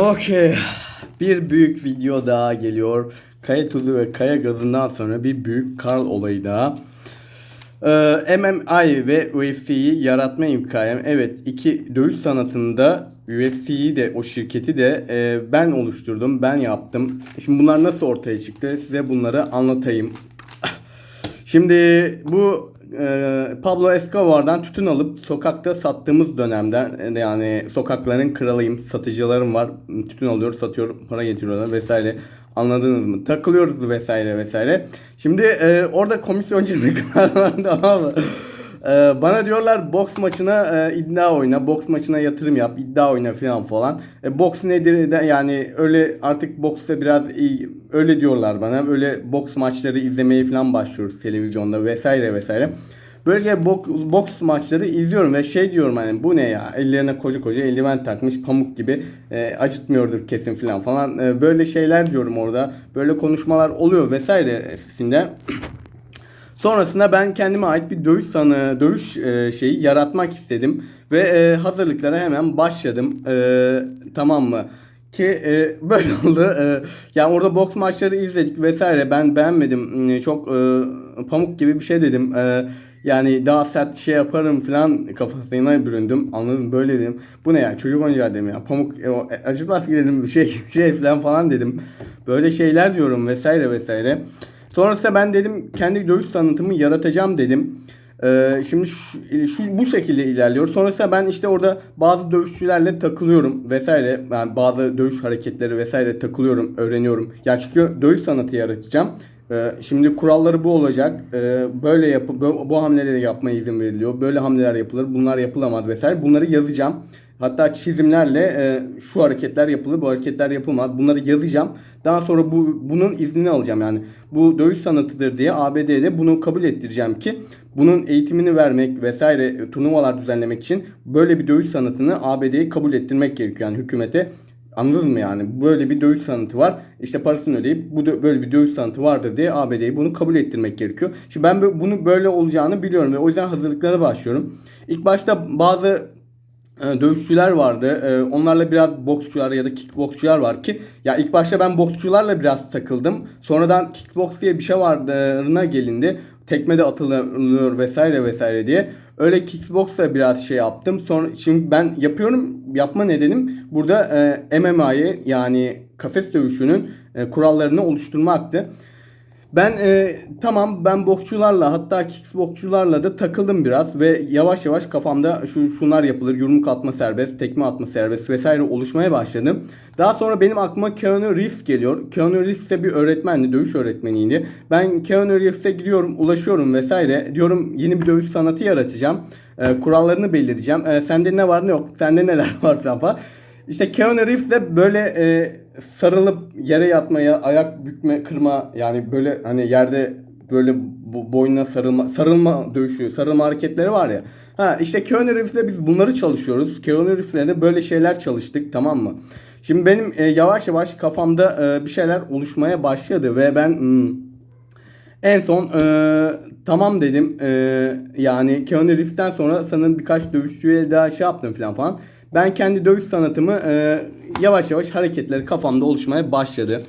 Okey. Bir büyük video daha geliyor. Kaya tuzu ve kaya gazından sonra bir büyük Karl olayı daha. Ee, MMI ve UFC'yi yaratma imkanım. Evet iki dövüş sanatında UFC'yi de o şirketi de e, ben oluşturdum. Ben yaptım. Şimdi bunlar nasıl ortaya çıktı? Size bunları anlatayım. Şimdi bu e, Pablo Escobar'dan tütün alıp sokakta sattığımız dönemden e, yani sokakların kralıyım, satıcılarım var. Tütün alıyor, satıyor, para getiriyorlar vesaire. Anladınız mı? Takılıyoruz vesaire vesaire. Şimdi e, orada komisyonculuklar vardı ama e, bana diyorlar boks maçına e, iddia oyna, boks maçına yatırım yap, iddia oyna falan falan. E, boks nedir yani öyle artık boksta biraz iyi, öyle diyorlar bana. Öyle boks maçları izlemeye falan başlıyoruz televizyonda vesaire vesaire. Böyle boks, boks maçları izliyorum ve şey diyorum hani bu ne ya ellerine koca koca eldiven takmış pamuk gibi e, acıtmıyordur kesin falan falan E, böyle şeyler diyorum orada böyle konuşmalar oluyor vesairesinde. Sonrasında ben kendime ait bir dövüş sanı, dövüş e, şeyi yaratmak istedim ve e, hazırlıklara hemen başladım. E, tamam mı? Ki e, böyle oldu. E, yani orada boks maçları izledik vesaire. Ben beğenmedim. E, Çok e, pamuk gibi bir şey dedim. E, yani daha sert şey yaparım falan kafasına büründüm. Anladım böyle dedim. Bu ne ya çocuk oyuncağı dedim ya. Pamuk e, e, acıtmaz ki dedim şey şey falan falan dedim. Böyle şeyler diyorum vesaire vesaire. Sonrasında ben dedim kendi dövüş sanatımı yaratacağım dedim. Ee, şimdi şu, şu bu şekilde ilerliyor. Sonrasında ben işte orada bazı dövüşçülerle takılıyorum vesaire. Yani bazı dövüş hareketleri vesaire takılıyorum, öğreniyorum. Yani çünkü dövüş sanatı yaratacağım. Ee, şimdi kuralları bu olacak. Ee, böyle yapı bu, bu hamleleri yapmaya izin veriliyor. Böyle hamleler yapılır. Bunlar yapılamaz vesaire. Bunları yazacağım. Hatta çizimlerle e, şu hareketler yapılır, bu hareketler yapılmaz. Bunları yazacağım. Daha sonra bu bunun iznini alacağım yani. Bu dövüş sanatıdır diye ABD'de bunu kabul ettireceğim ki bunun eğitimini vermek vesaire e, turnuvalar düzenlemek için böyle bir dövüş sanatını ABD'ye kabul ettirmek gerekiyor yani hükümete. Anladınız mı yani? Böyle bir dövüş sanatı var. İşte parasını ödeyip bu böyle bir dövüş sanatı vardır diye ABD'ye bunu kabul ettirmek gerekiyor. Şimdi ben bu- bunu böyle olacağını biliyorum ve o yüzden hazırlıklara başlıyorum. İlk başta bazı dövüşçüler vardı. E, onlarla biraz boksçular ya da kickboksçular var ki ya ilk başta ben boksçularla biraz takıldım. Sonradan kickboks diye bir şey vardığına gelindi. Tekme de atılıyor vesaire vesaire diye. Öyle kickboksla biraz şey yaptım. Sonra şimdi ben yapıyorum. Yapma nedenim burada e, MMA'yı yani kafes dövüşünün e, kurallarını oluşturmaktı. Ben e, tamam ben boksçularla hatta kickboksçularla da takıldım biraz ve yavaş yavaş kafamda şu şunlar yapılır yumruk atma serbest, tekme atma serbest vesaire oluşmaya başladı. Daha sonra benim aklıma Keanu Reeves geliyor. Keanu Reeves de bir öğretmendi, dövüş öğretmeniydi. Ben Keanu Reeves'e gidiyorum, ulaşıyorum vesaire. Diyorum yeni bir dövüş sanatı yaratacağım. E, kurallarını belirleyeceğim. E, sende ne var ne yok, sende neler var falan. İşte Keanu Reeves de böyle e, sarılıp yere yatmaya, ayak bükme, kırma yani böyle hani yerde böyle bo- boynuna sarılma, sarılma dövüşü, sarılma hareketleri var ya. Ha işte Keanu Reeves'le biz bunları çalışıyoruz. Keanu Reeves'le de böyle şeyler çalıştık tamam mı? Şimdi benim e, yavaş yavaş kafamda e, bir şeyler oluşmaya başladı ve ben hmm, en son e, tamam dedim. E, yani Keanu Reeves'ten sonra sanırım birkaç dövüşçüye daha şey yaptım falan falan. Ben kendi dövüş sanatımı e, yavaş yavaş hareketleri kafamda oluşmaya başladı.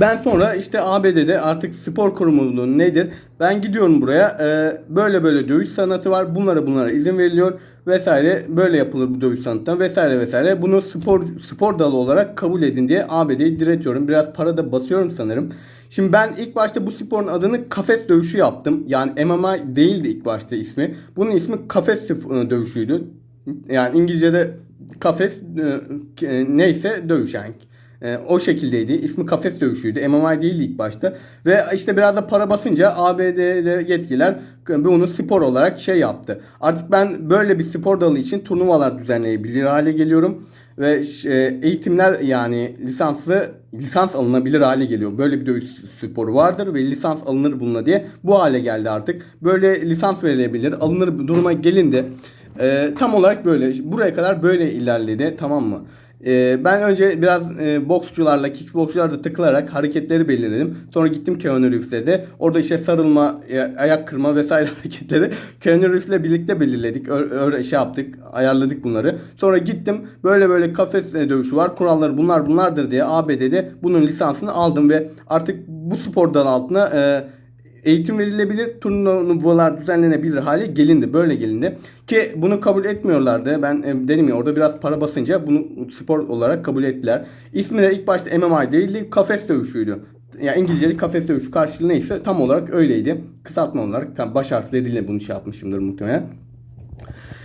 Ben sonra işte ABD'de artık spor kurumluluğu nedir? Ben gidiyorum buraya. e, böyle böyle dövüş sanatı var. Bunlara bunlara izin veriliyor vesaire. Böyle yapılır bu dövüş sanatı vesaire vesaire. Bunu spor spor dalı olarak kabul edin diye ABD'yi diretiyorum. Biraz para da basıyorum sanırım. Şimdi ben ilk başta bu sporun adını kafes dövüşü yaptım. Yani MMA değildi ilk başta ismi. Bunun ismi kafes sp- dövüşüydü. Yani İngilizce'de kafes e, neyse dövüş yani. E, o şekildeydi. İsmi kafes dövüşüydü. MMA değildi ilk başta. Ve işte biraz da para basınca ABD'de yetkililer bunu spor olarak şey yaptı. Artık ben böyle bir spor dalı için turnuvalar düzenleyebilir hale geliyorum. Ve e, eğitimler yani lisanslı lisans alınabilir hale geliyor. Böyle bir dövüş sporu vardır ve lisans alınır bununla diye bu hale geldi artık. Böyle lisans verilebilir, alınır duruma gelindi. Ee, tam olarak böyle. Buraya kadar böyle ilerledi. Tamam mı? Ee, ben önce biraz e, boksçularla, kickboksçularla takılarak hareketleri belirledim. Sonra gittim Keanu Reeves'e de. Orada işte sarılma, e, ayak kırma vesaire hareketleri Keanu Reeves'le birlikte belirledik. Öyle şey yaptık, ayarladık bunları. Sonra gittim böyle böyle kafes e, dövüşü var. Kuralları bunlar bunlardır diye ABD'de bunun lisansını aldım ve artık bu spor dalı altına e, eğitim verilebilir, turnuvalar düzenlenebilir hale gelindi. Böyle gelindi. Ki bunu kabul etmiyorlardı. Ben e, dedim ya orada biraz para basınca bunu spor olarak kabul ettiler. İsmi de ilk başta MMA değildi, kafes dövüşüydü. Yani İngilizce'de kafes dövüşü karşılığı neyse tam olarak öyleydi. Kısaltma olarak tam baş harfleriyle bunu şey yapmışımdır muhtemelen.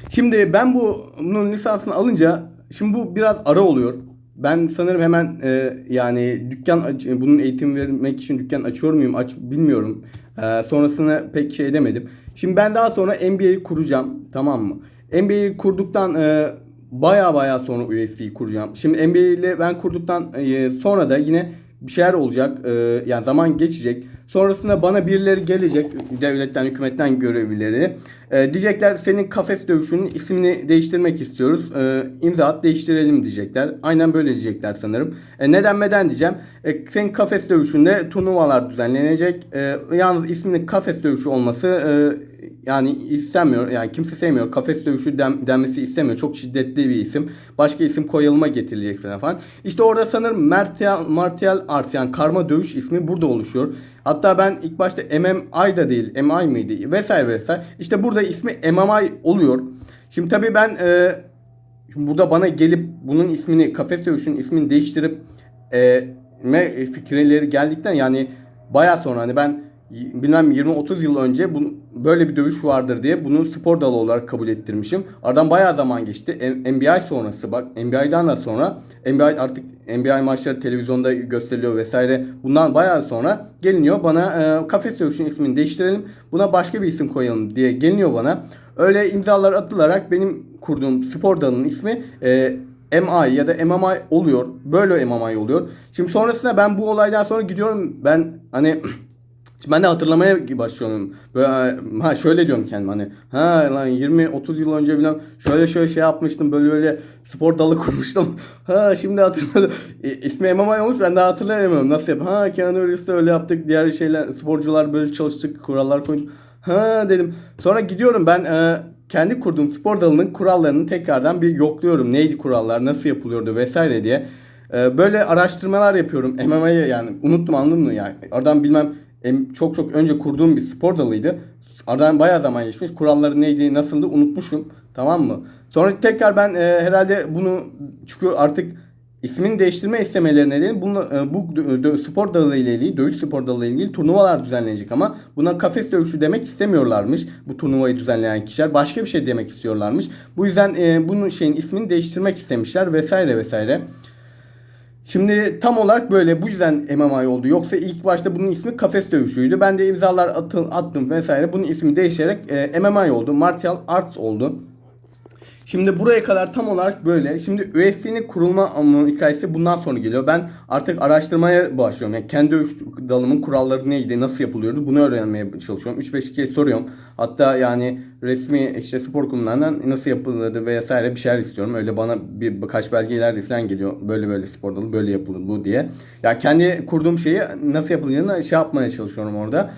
Şimdi ben bu bunun lisansını alınca şimdi bu biraz ara oluyor. Ben sanırım hemen e, yani dükkan aç- bunun eğitim vermek için dükkan açıyor muyum aç bilmiyorum. E, sonrasını pek şey edemedim. Şimdi ben daha sonra NBA'yi kuracağım tamam mı? NBA'yi kurduktan e, baya baya sonra UFC'yi kuracağım. Şimdi NBA ile ben kurduktan e, sonra da yine bir şeyler olacak. E, yani zaman geçecek. Sonrasında bana birileri gelecek devletten, hükümetten görevlileri. E, diyecekler senin kafes dövüşünün ismini değiştirmek istiyoruz. E, imza at değiştirelim diyecekler. Aynen böyle diyecekler sanırım. E, neden neden diyeceğim. E, senin kafes dövüşünde turnuvalar düzenlenecek. E, yalnız isminin kafes dövüşü olması e, yani istemiyor. Yani kimse sevmiyor. Kafes dövüşü den, denmesi istemiyor. Çok şiddetli bir isim. Başka isim koyulma getirilecek falan falan. İşte orada sanırım martial, martial art yani karma dövüş ismi burada oluşuyor. Hatta ben ilk başta MMI da değil MI miydi vesaire vesaire. İşte burada ismi MMI oluyor. Şimdi tabii ben e, şimdi burada bana gelip bunun ismini kafes dövüşünün ismini değiştirip e, fikirleri geldikten yani baya sonra hani ben bilmem 20-30 yıl önce bunu, böyle bir dövüş vardır diye bunu spor dalı olarak kabul ettirmişim. Aradan bayağı zaman geçti. M- NBA sonrası bak NBA'dan da sonra NBA artık NBA maçları televizyonda gösteriliyor vesaire. Bundan bayağı sonra geliniyor bana e, kafes dövüşünün ismini değiştirelim. Buna başka bir isim koyalım diye geliniyor bana. Öyle imzalar atılarak benim kurduğum spor dalının ismi e, MI ya da MMI oluyor. Böyle MMI oluyor. Şimdi sonrasında ben bu olaydan sonra gidiyorum. Ben hani Ben de hatırlamaya başlıyorum. Böyle, ha şöyle diyorum kendime hani ha lan 20 30 yıl önce bilmem şöyle şöyle şey yapmıştım böyle böyle spor dalı kurmuştum. Ha şimdi hatırladım. E, ismi MMA olmuş ben daha hatırlayamıyorum. Nasıl yap? Ha Keanu Reeves'te öyle yaptık. Diğer şeyler sporcular böyle çalıştık. Kurallar koyduk. Ha dedim. Sonra gidiyorum ben e, kendi kurduğum spor dalının kurallarını tekrardan bir yokluyorum. Neydi kurallar? Nasıl yapılıyordu vesaire diye. E, böyle araştırmalar yapıyorum. MMA'yı yani unuttum anladın mı yani. Oradan bilmem em- çok çok önce kurduğum bir spor dalıydı. Aradan bayağı zaman geçmiş. Kuralları neydi, nasıldı unutmuşum. Tamam mı? Sonra tekrar ben e, herhalde bunu çünkü artık ismini değiştirme istemeleri nedeni bunu, e, bu dö- spor dalı ile ilgili, dövüş spor dalı ile ilgili turnuvalar düzenlenecek ama buna kafes dövüşü demek istemiyorlarmış. Bu turnuvayı düzenleyen kişiler başka bir şey demek istiyorlarmış. Bu yüzden e, bunun şeyin ismini değiştirmek istemişler vesaire vesaire. Şimdi tam olarak böyle bu yüzden MMA oldu. Yoksa ilk başta bunun ismi kafes dövüşüydü. Ben de imzalar atın, attım vesaire. Bunun ismi değişerek e, MMA oldu. Martial Arts oldu. Şimdi buraya kadar tam olarak böyle. Şimdi UFC'nin kurulma ama hikayesi bundan sonra geliyor. Ben artık araştırmaya başlıyorum. Yani kendi dövüş dalımın kuralları neydi, nasıl yapılıyordu bunu öğrenmeye çalışıyorum. 3-5 kez soruyorum. Hatta yani resmi işte spor kurumlarından nasıl yapılırdı vesaire bir şeyler istiyorum. Öyle bana bir birkaç belgeler falan geliyor. Böyle böyle spor dalı böyle yapılır bu diye. Ya kendi kurduğum şeyi nasıl yapılacağını şey yapmaya çalışıyorum orada.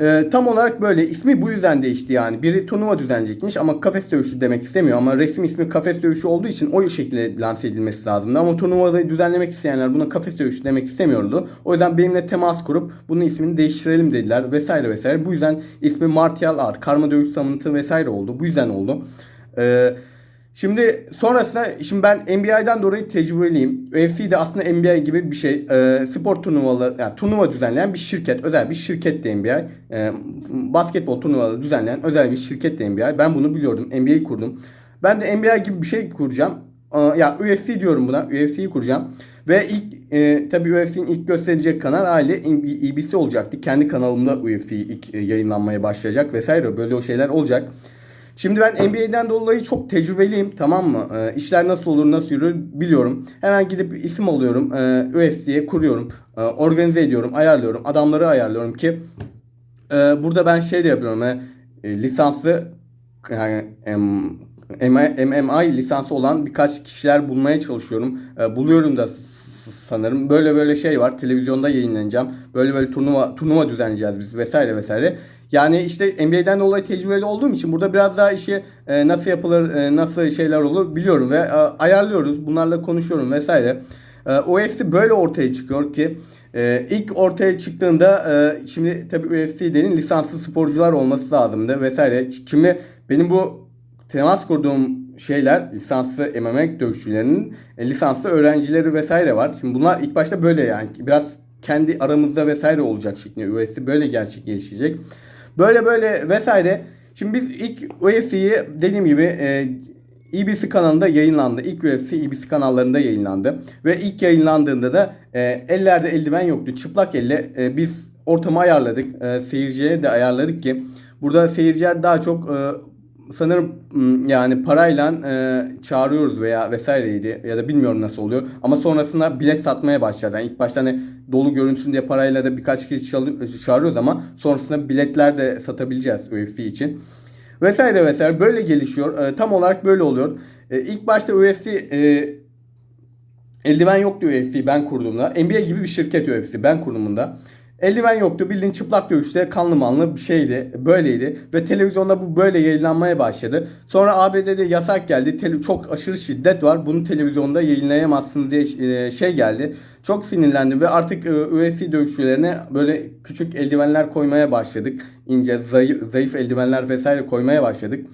Ee, tam olarak böyle ismi bu yüzden değişti yani. Biri turnuva düzenleyecekmiş ama kafes dövüşü demek istemiyor ama resmi ismi kafes dövüşü olduğu için o şekilde lanse edilmesi lazımdı. Ama turnuvada düzenlemek isteyenler buna kafes dövüşü demek istemiyordu. O yüzden benimle temas kurup bunun ismini değiştirelim dediler vesaire vesaire. Bu yüzden ismi Martial Art, karma dövüş sanatı vesaire oldu. Bu yüzden oldu. Ee, Şimdi sonrasında şimdi ben NBA'den dolayı tecrübeliyim. UFC de aslında NBA gibi bir şey. Ee, spor turnuvaları yani turnuva düzenleyen bir şirket, özel bir şirket de NBA. Ee, basketbol turnuvaları düzenleyen özel bir şirket de NBA. Ben bunu biliyordum. NBA'yi kurdum. Ben de NBA gibi bir şey kuracağım. Ee, ya UFC diyorum buna. UFC'yi kuracağım. Ve ilk e, tabii UFC'nin ilk gösterecek kanal aile EBC olacaktı. Kendi kanalımda UFC ilk e, yayınlanmaya başlayacak vesaire böyle o şeyler olacak. Şimdi ben NBA'den dolayı çok tecrübeliyim tamam mı? Ee, işler nasıl olur nasıl yürür biliyorum. Hemen gidip isim alıyorum. Ee, UFC'ye kuruyorum. Ee, organize ediyorum. Ayarlıyorum. Adamları ayarlıyorum ki e, burada ben şey de yapıyorum. E, e, lisanslı yani em, lisansı olan birkaç kişiler bulmaya çalışıyorum. E, buluyorum da sanırım. Böyle böyle şey var. Televizyonda yayınlanacağım. Böyle böyle turnuva turnuva düzenleyeceğiz biz vesaire vesaire. Yani işte NBA'den dolayı tecrübeli olduğum için burada biraz daha işi e, nasıl yapılır, e, nasıl şeyler olur biliyorum ve e, ayarlıyoruz. Bunlarla konuşuyorum vesaire. E, UFC böyle ortaya çıkıyor ki e, ilk ortaya çıktığında e, şimdi tabii UFC'nin lisanslı sporcular olması lazımdı vesaire. Şimdi benim bu temas kurduğum şeyler lisanslı MMA dövüşçülerinin e, lisanslı öğrencileri vesaire var. Şimdi bunlar ilk başta böyle yani biraz kendi aramızda vesaire olacak şeklinde UFC böyle gerçek gelişecek. Böyle böyle vesaire. Şimdi biz ilk UFC'yi dediğim gibi e, EBC kanalında yayınlandı. İlk UFC EBC kanallarında yayınlandı. Ve ilk yayınlandığında da e, ellerde eldiven yoktu. Çıplak elle e, biz ortamı ayarladık. E, seyirciye de ayarladık ki burada seyirciler daha çok e, sanırım yani parayla e, çağırıyoruz veya vesaireydi ya da bilmiyorum nasıl oluyor. Ama sonrasında bilet satmaya başladı. Yani ilk başta hani dolu görünsün diye parayla da birkaç kişi çağırıyoruz ama sonrasında biletler de satabileceğiz UFC için. Vesaire vesaire böyle gelişiyor. E, tam olarak böyle oluyor. E, ilk başta UFC e, eldiven yoktu UFC ben kurduğumda. NBA gibi bir şirket UFC ben kurduğumda. Eldiven yoktu. Bildiğin çıplak dövüşte kanlı manlı bir şeydi. Böyleydi. Ve televizyonda bu böyle yayınlanmaya başladı. Sonra ABD'de yasak geldi. Tele- çok aşırı şiddet var. Bunu televizyonda yayınlayamazsınız diye e, şey geldi. Çok sinirlendim ve artık e, UFC dövüşçülerine böyle küçük eldivenler koymaya başladık. İnce, zayıf, zayıf eldivenler vesaire koymaya başladık.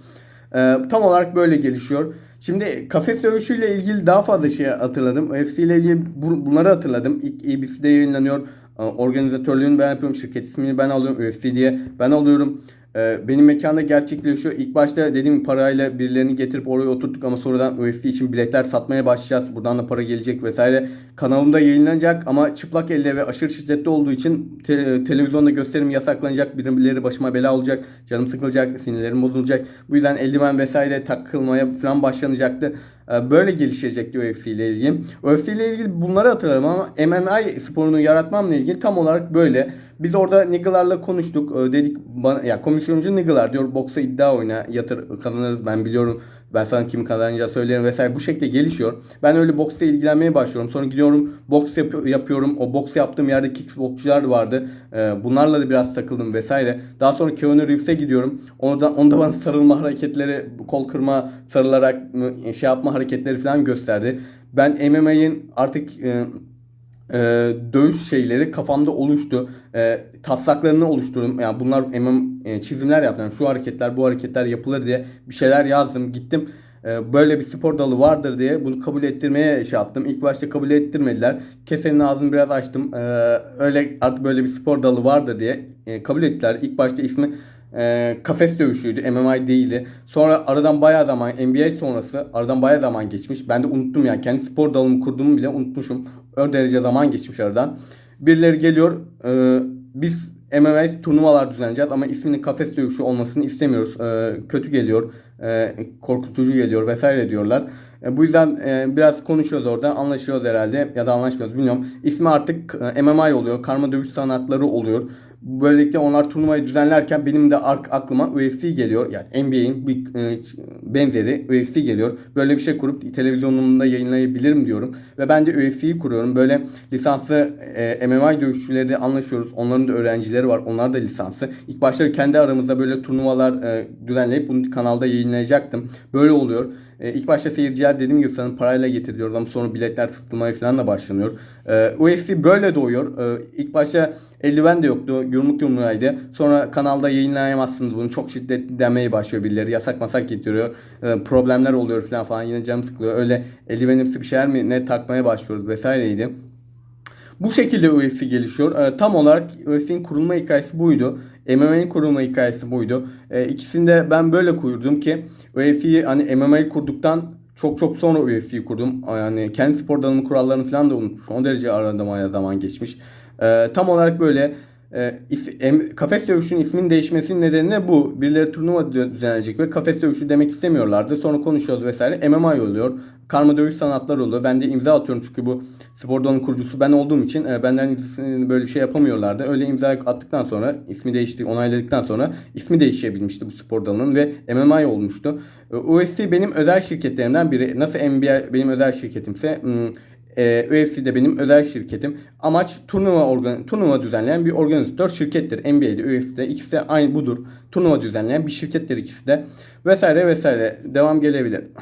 Ee, tam olarak böyle gelişiyor. Şimdi kafes dövüşüyle ilgili daha fazla şey hatırladım. UFC ile ilgili bu- bunları hatırladım. İlk EBC'de yayınlanıyor. Ee, Organizatörlüğünü ben yapıyorum. Şirket ismini ben alıyorum. UFC diye ben alıyorum. Ee, benim mekanda gerçekleşiyor. İlk başta dediğim parayla birilerini getirip oraya oturttuk ama sonradan UFC için biletler satmaya başlayacağız. Buradan da para gelecek vesaire. Kanalımda yayınlanacak ama çıplak elle ve aşırı şiddetli olduğu için te- televizyonda gösterim yasaklanacak. Birileri başıma bela olacak. Canım sıkılacak. Sinirlerim bozulacak. Bu yüzden eldiven vesaire takılmaya falan başlanacaktı. Ee, Böyle gelişecekti UFC ile ilgili. UFC ile ilgili bunları hatırladım ama MMA sporunu yaratmamla ilgili tam olarak böyle. Biz orada niggalarla konuştuk. Ee, Dedik bana, ya komisyoncu niggalar diyor boksa iddia oyna yatır kazanırız ben biliyorum. Ben sana kim kazanacağı söylerim vesaire bu şekilde gelişiyor. Ben öyle boksla ilgilenmeye başlıyorum. Sonra gidiyorum boks yap- yapıyorum. O boks yaptığım yerde kickboksçular vardı. Ee, bunlarla da biraz takıldım vesaire. Daha sonra Keanu Reeves'e gidiyorum. Onda, onda bana sarılma hareketleri, kol kırma, sarılarak şey yapma hareketleri falan gösterdi. Ben MMA'in artık e, e, dövüş şeyleri kafamda oluştu. E, taslaklarını oluşturdum. Yani bunlar MM, e, çizimler yaptım. Yani şu hareketler, bu hareketler yapılır diye bir şeyler yazdım. Gittim e, böyle bir spor dalı vardır diye bunu kabul ettirmeye şey yaptım. İlk başta kabul ettirmediler. Kesenin ağzını biraz açtım. Öyle artık böyle bir spor dalı vardır diye e, kabul ettiler. İlk başta ismi e, kafes dövüşüydü. MMA değildi. Sonra aradan bayağı zaman NBA sonrası aradan bayağı zaman geçmiş. Ben de unuttum ya. Kendi spor dalımı kurduğumu bile unutmuşum. Ön derece zaman geçmiş aradan. Birileri geliyor. e, biz MMA turnuvalar düzenleyeceğiz ama isminin kafes dövüşü olmasını istemiyoruz. E, kötü geliyor. e, korkutucu geliyor vesaire diyorlar. E, bu yüzden e, biraz konuşuyoruz orada. Anlaşıyoruz herhalde ya da anlaşmıyoruz bilmiyorum. İsmi artık e, MMA oluyor. Karma dövüş sanatları oluyor. Böylelikle onlar turnuvayı düzenlerken benim de aklıma UFC geliyor. Yani NBA'in bir e, benzeri UFC geliyor. Böyle bir şey kurup televizyonumda yayınlayabilirim diyorum. Ve ben de UFC'yi kuruyorum. Böyle lisanslı e, MMA dövüşçüleri anlaşıyoruz. Onların da öğrencileri var. Onlar da lisanslı. İlk başta kendi aramızda böyle turnuvalar e, düzenleyip bunu kanalda yayınlayacaktım. Böyle oluyor. E, ilk başta seyirciler dediğim gibi sanırım parayla getiriliyor ama sonra biletler satılmaya falan da başlanıyor. E, UFC böyle doğuyor. E, ilk başta eldiven de yoktu. Yumruk yumruğaydı. Sonra kanalda yayınlayamazsınız bunu. Çok şiddetli demeye başlıyor birileri. Yasak masak getiriyor. E, problemler oluyor falan falan. Yine canım sıkılıyor. Öyle eldivenimsi bir şeyler mi ne takmaya başlıyoruz vesaireydi. Bu şekilde UFC gelişiyor. Ee, tam olarak UFC'nin kurulma hikayesi buydu. MMA'nin kurulma hikayesi buydu. Ee, ikisini ben böyle kurdum ki UFC'yi hani MMA'yı kurduktan çok çok sonra UFC'yi kurdum. Yani kendi spor dalının kurallarını falan da unutmuşum. O derece arada zaman geçmiş. Ee, tam olarak böyle e, is- em- kafes dövüşünün isminin değişmesinin nedeni de bu. Birileri turnuva dü- düzenleyecek ve kafes dövüşü demek istemiyorlardı. Sonra konuşuyoruz vesaire. MMA oluyor. karma dövüş sanatları oluyor. Ben de imza atıyorum çünkü bu spor dalının kurucusu ben olduğum için e, benden böyle bir şey yapamıyorlardı. Öyle imza attıktan sonra ismi değişti, onayladıktan sonra ismi değişebilmişti bu spor dalının ve MMA olmuştu. E, UFC benim özel şirketlerimden biri. Nasıl NBA benim özel şirketimse hmm, e, UFC de benim özel şirketim. Amaç turnuva organ turnuva düzenleyen bir organizatör şirkettir. NBA'de, UFC'de ikisi de aynı budur. Turnuva düzenleyen bir şirkettir ikisi de. Vesaire vesaire. Devam gelebilir.